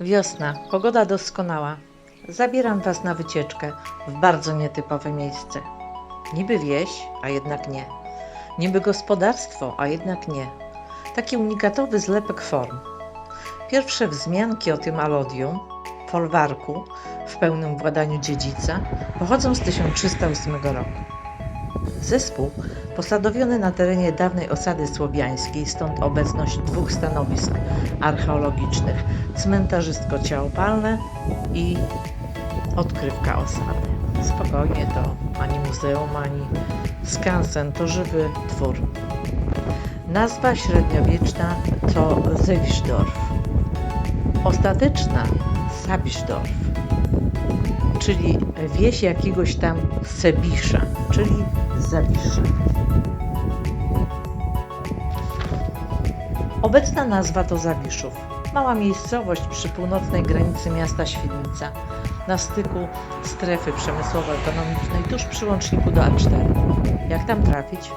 Wiosna, pogoda doskonała. Zabieram Was na wycieczkę w bardzo nietypowe miejsce. Niby wieś, a jednak nie. Niby gospodarstwo, a jednak nie. Taki unikatowy zlepek form. Pierwsze wzmianki o tym alodium, folwarku, w pełnym władaniu dziedzica, pochodzą z 1308 roku. Zespół posadowiony na terenie dawnej osady słowiańskiej, stąd obecność dwóch stanowisk archeologicznych, cmentarzystko ciałopalne i odkrywka osady. Spokojnie to ani muzeum, ani skansen, to żywy twór. Nazwa średniowieczna to Zewisdorf. Ostateczna Sabisdorf, czyli wieś jakiegoś tam Sebisza, czyli Zawisza. Obecna nazwa to Zawiszów. Mała miejscowość przy północnej granicy miasta Świdnica, na styku strefy przemysłowo-ekonomicznej, tuż przy łączniku do A4. Jak tam trafić?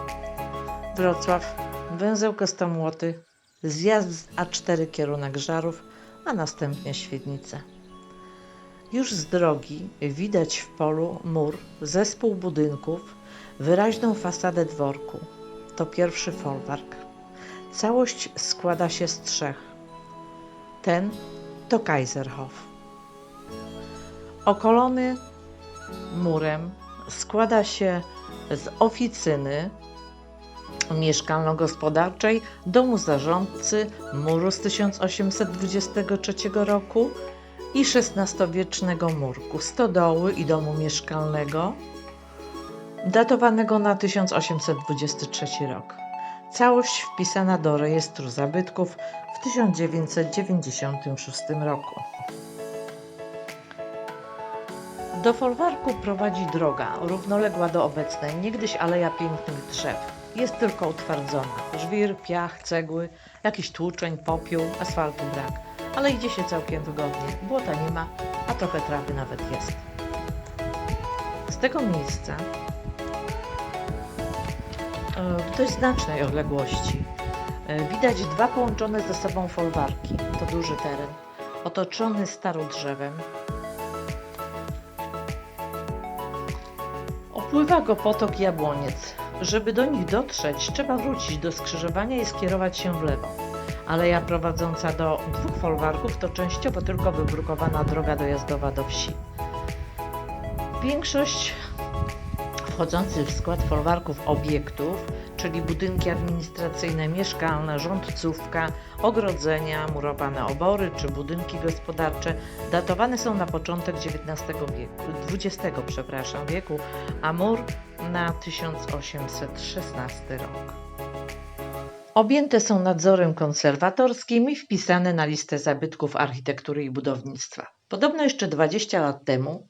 Wrocław, węzeł Kostomłoty, zjazd z A4 kierunek Żarów, a następnie Świdnica. Już z drogi widać w polu mur, zespół budynków, wyraźną fasadę dworku. To pierwszy folwark. Całość składa się z trzech. Ten to Kaiserhof. Okolony murem składa się z oficyny mieszkalno-gospodarczej, domu zarządcy, muru z 1823 roku i XVI-wiecznego murku, stodoły i domu mieszkalnego, datowanego na 1823 rok. Całość wpisana do rejestru zabytków w 1996 roku. Do folwarku prowadzi droga równoległa do obecnej, niegdyś aleja pięknych drzew. Jest tylko utwardzona. Żwir, piach, cegły, jakiś tłuczeń, popiół, asfaltu brak. Ale idzie się całkiem wygodnie. Błota nie ma, a trochę trawy nawet jest. Z tego miejsca e, w dość znacznej odległości e, widać dwa połączone ze sobą folwarki. To duży teren, otoczony starodrzewem. Opływa go potok Jabłoniec. Żeby do nich dotrzeć, trzeba wrócić do skrzyżowania i skierować się w lewo. Aleja prowadząca do dwóch folwarków to częściowo tylko wybrukowana droga dojazdowa do wsi. Większość wchodzących w skład folwarków obiektów, czyli budynki administracyjne, mieszkalne, rządcówka, ogrodzenia, murowane obory czy budynki gospodarcze, datowane są na początek XIX wieku, XX przepraszam, wieku, a mur na 1816 rok. Objęte są nadzorem konserwatorskim i wpisane na listę zabytków architektury i budownictwa. Podobno jeszcze 20 lat temu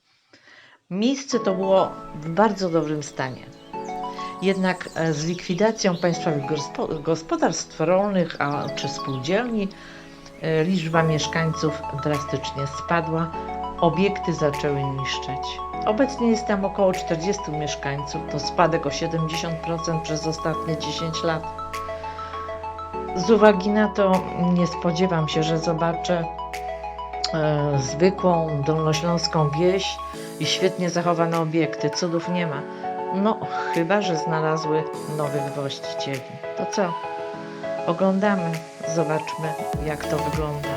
miejsce to było w bardzo dobrym stanie. Jednak e, z likwidacją państwowych gospo- gospodarstw rolnych a, czy spółdzielni e, liczba mieszkańców drastycznie spadła, obiekty zaczęły niszczeć. Obecnie jest tam około 40 mieszkańców, to spadek o 70% przez ostatnie 10 lat. Z uwagi na to nie spodziewam się, że zobaczę e, zwykłą dolnośląską wieś i świetnie zachowane obiekty. Cudów nie ma. No, chyba, że znalazły nowych właścicieli. To co? Oglądamy, zobaczmy, jak to wygląda.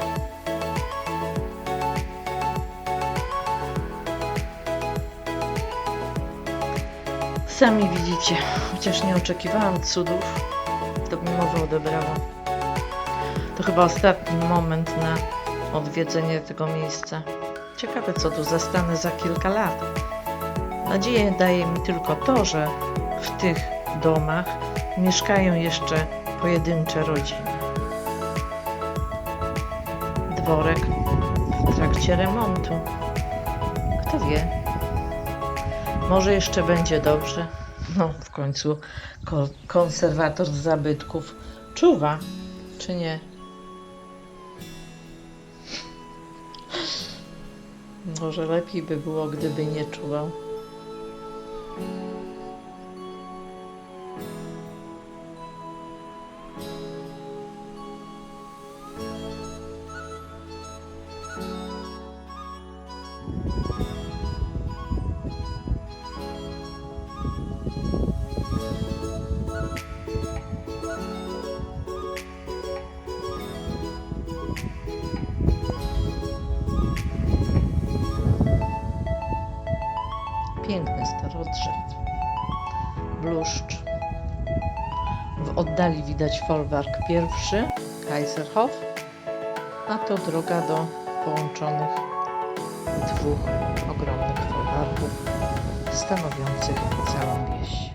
Sami widzicie, chociaż nie oczekiwałam cudów, mowa odebrała. To chyba ostatni moment na odwiedzenie tego miejsca. Ciekawe, co tu zastanę za kilka lat. Nadzieję daje mi tylko to, że w tych domach mieszkają jeszcze pojedyncze rodziny. Dworek w trakcie remontu. Kto wie? Może jeszcze będzie dobrze. No, w końcu ko- konserwator zabytków czuwa, czy nie? Może lepiej by było, gdyby nie czuwał. piękny staro drzew. Bluszcz. W oddali widać folwark pierwszy, Kaiserhof, a to droga do połączonych dwóch ogromnych folwarków stanowiących całą wieś.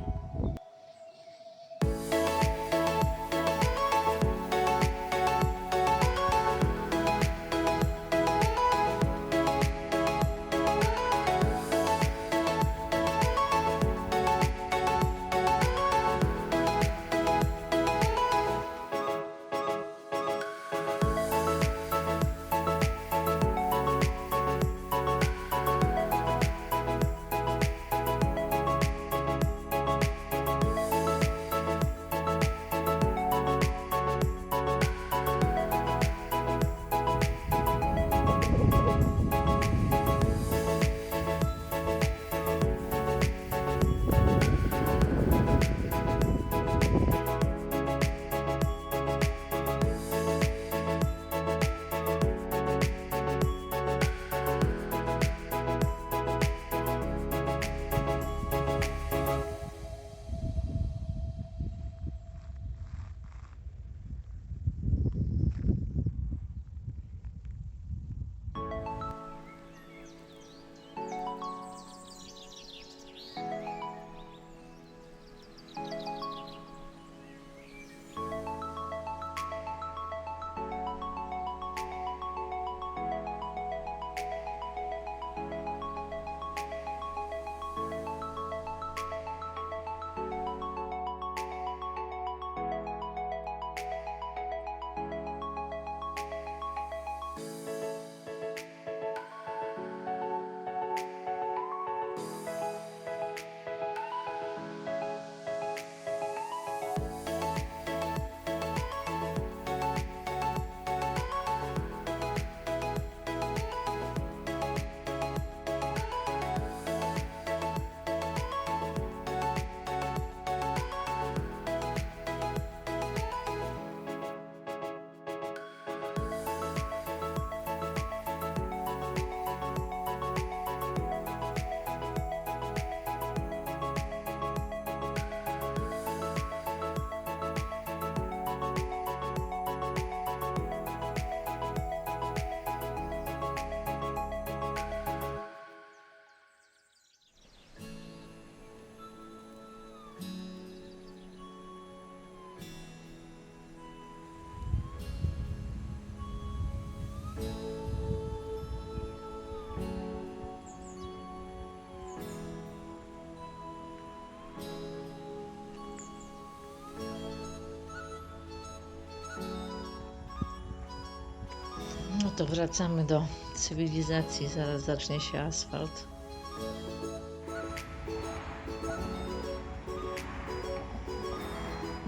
To wracamy do cywilizacji. Zaraz zacznie się asfalt.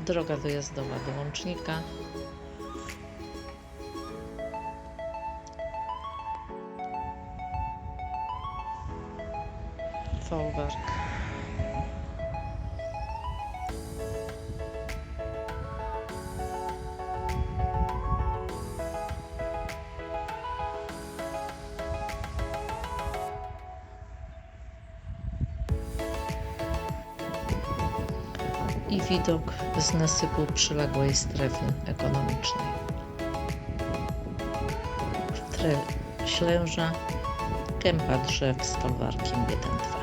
Droga dojazdowa do łącznika. Folwark. Widok z nasypu przyległej strefy ekonomicznej. W tle ślęża kępa drzew z folwarkiem 1-2.